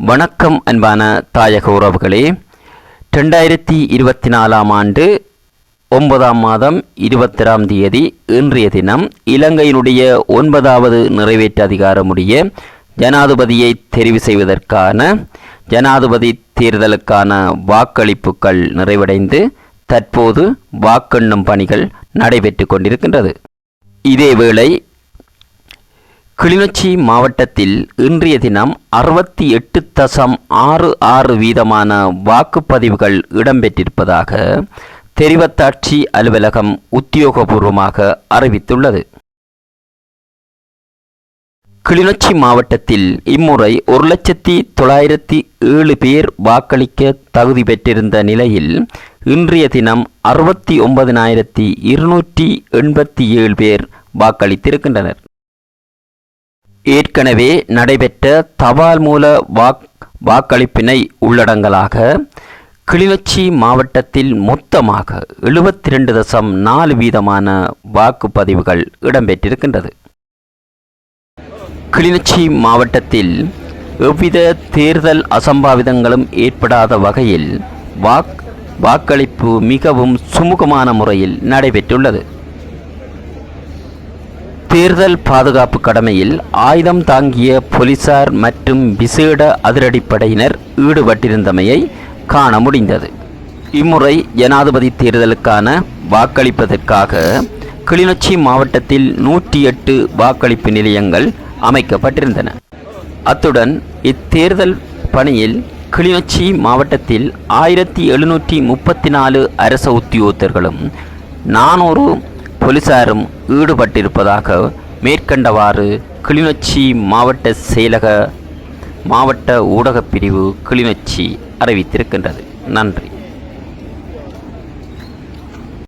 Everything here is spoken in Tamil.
வணக்கம் அன்பான தாயக உறவுகளே ரெண்டாயிரத்தி இருபத்தி நாலாம் ஆண்டு ஒன்பதாம் மாதம் இருபத்திராம் தேதி இன்றைய தினம் இலங்கையினுடைய ஒன்பதாவது நிறைவேற்று அதிகாரமுடைய ஜனாதிபதியை தெரிவு செய்வதற்கான ஜனாதிபதி தேர்தலுக்கான வாக்களிப்புகள் நிறைவடைந்து தற்போது வாக்கெண்ணும் பணிகள் நடைபெற்று கொண்டிருக்கின்றது. இதேவேளை கிளிநொச்சி மாவட்டத்தில் இன்றைய தினம் அறுபத்தி எட்டு தசம் ஆறு ஆறு வீதமான வாக்குப்பதிவுகள் இடம்பெற்றிருப்பதாக தெரிவத்தாட்சி அலுவலகம் உத்தியோகபூர்வமாக அறிவித்துள்ளது. கிளிநொச்சி மாவட்டத்தில் இம்முறை ஒரு லட்சத்தி தொள்ளாயிரத்தி ஏழு பேர் வாக்களிக்க தகுதி பெற்றிருந்த நிலையில் இன்றைய தினம் அறுபத்தி ஒன்பதினாயிரத்தி இருநூற்றி எண்பத்தி ஏழு பேர் வாக்களித்திருக்கின்றனர். ஏற்கனவே நடைபெற்ற தபால் மூல வாக் வாக்களிப்பினை உள்ளடங்கலாக கிளிநொச்சி மாவட்டத்தில் மொத்தமாக எழுபத்தி ரெண்டு தசம் நாலு வீதமான வாக்குப்பதிவுகள் இடம்பெற்றிருக்கின்றது. கிளிநொச்சி மாவட்டத்தில் எவ்வித தேர்தல் அசம்பாவிதங்களும் ஏற்படாத வகையில் வாக் வாக்களிப்பு மிகவும் சுமூகமான முறையில் நடைபெற்றுள்ளது. தேர்தல் பாதுகாப்பு கடமையில் ஆயுதம் தாங்கிய போலீசார் மற்றும் விசேட அதிரடிப்படையினர் ஈடுபட்டிருந்தமையை காண முடிந்தது. இம்முறை ஜனாதிபதி தேர்தலுக்கான வாக்களிப்பதற்காக கிளிநொச்சி மாவட்டத்தில் நூற்றி எட்டு வாக்களிப்பு நிலையங்கள் அமைக்கப்பட்டிருந்தன. அத்துடன் இத்தேர்தல் பணியில் கிளிநொச்சி மாவட்டத்தில் ஆயிரத்தி எழுநூற்றி முப்பத்தி நாலு அரச உத்தியோகத்தர்களும் நானூறு போலீசாரும் ஈடுபட்டிருப்பதாக மேற்கண்டவாறு கிளிநொச்சி மாவட்ட செயலக மாவட்ட ஊடகப் பிரிவு கிளிநொச்சி அறிவித்திருக்கின்றது. நன்றி.